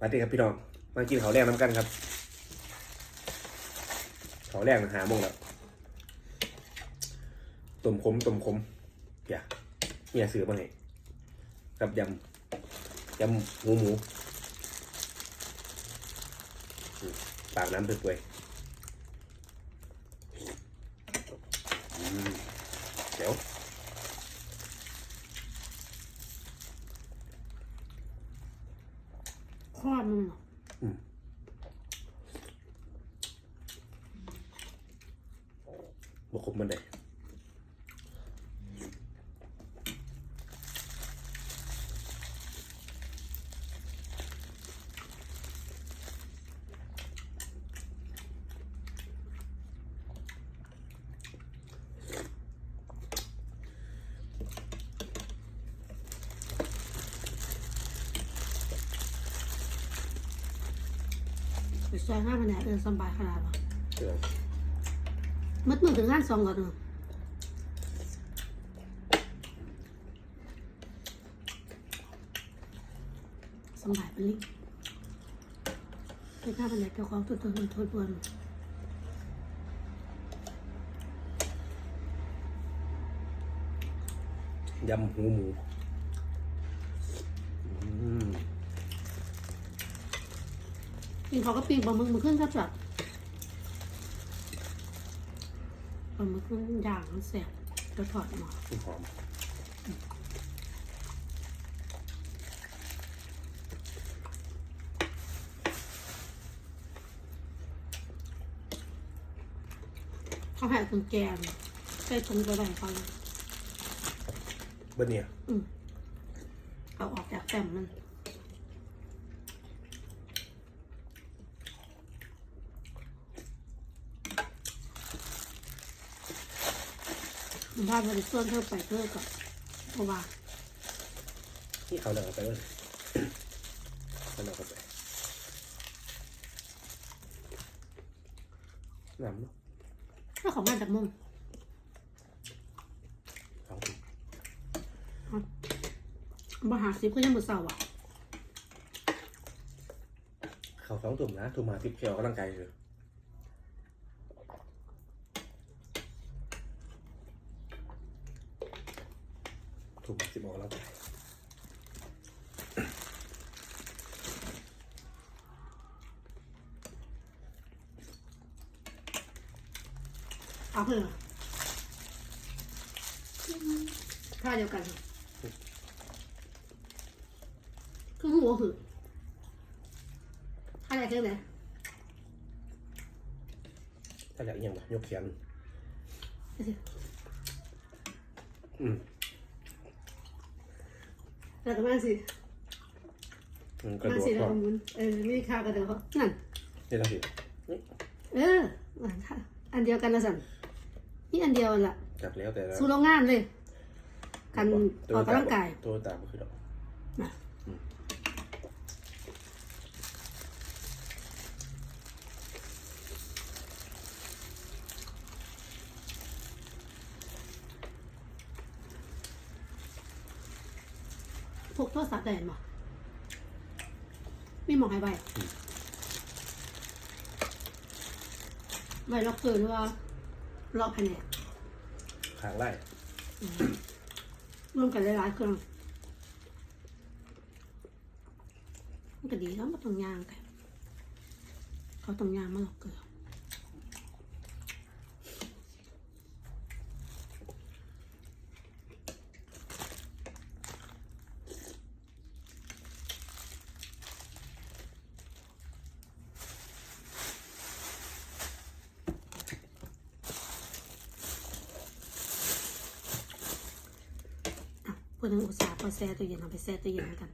มาดีครับพี่น้อง มากินข้าวแรงน้ำกันครับข้าวแรงหาโมงแล้วต้มขมต้มขมอย่าเนี่ยซื้อมาให้กับยำยำหมูหมูปากน้ำเปื่อยๆอืมเดี๋ยว ข้อมันเหรอบกครบมันได้ ซอยห้าพันแหนเดินสบายขนาดวะเดี๋ยวมัดมือถึงงานสองก่อนเนอะสบายไปลิเป็นห้าพันแหนเจ้าของตัวตัวตัวตัวยำหูหมูอืม กินเขาก็ปีกบะมึงมันขึ้นครับจัดบะมึงขึ้นย่างมันแสบจะถอดหมอหอมเขาแห่ตุนแกนใส่ตุนไปไหนเขาเลยเบิ้เนี่ย อืมเอาออกจากแต้มมัน บ้านเราจะส่วนเธอไปเธอกับเพราะว่านี่เขาเลิกเอาไปเลยเขาเลิกเอาไปน้ำเนาะถ้าของมาจากมุมเขาบาหาซิปก็ยังมือเสาอะเขาสองตุ่มนะตุ่มมาสิบเขียวกำลังกายเลย ตุ่มมาสิบออกกำลังกายเอาเพื่อค่าเดียวกันคือหัวหือค่าอะไรกันไหนถ้าอยากอหย่างแบบยกเขียนอืม แต่ก็มาสิมันกระมาโดดสิก็เราหมุนเออมีค่ากระเดียวนั่น นี่ละสิเอออันเดียวกันนะสันนี่อันเดียวล่ะ จับแล้วแต่ละสู้โรงงานเลย กันออกกำลังกาย ตัวตามก็คือดอก พกโทรศัพท์ได้ไหมมีหมองให้ใบใบล็อกเกอร์หรือว่าล็อกภายในขางไล่รวมกันหลายๆเครื่องมันก็ดีแล้วมาต้องยางกันเขาต้องยางมาล็อกเกอ พูดถึงอุตส่าห์พอแช่ตัวเย็นเอาไปแช่ตัวเย็นเหมือนกัน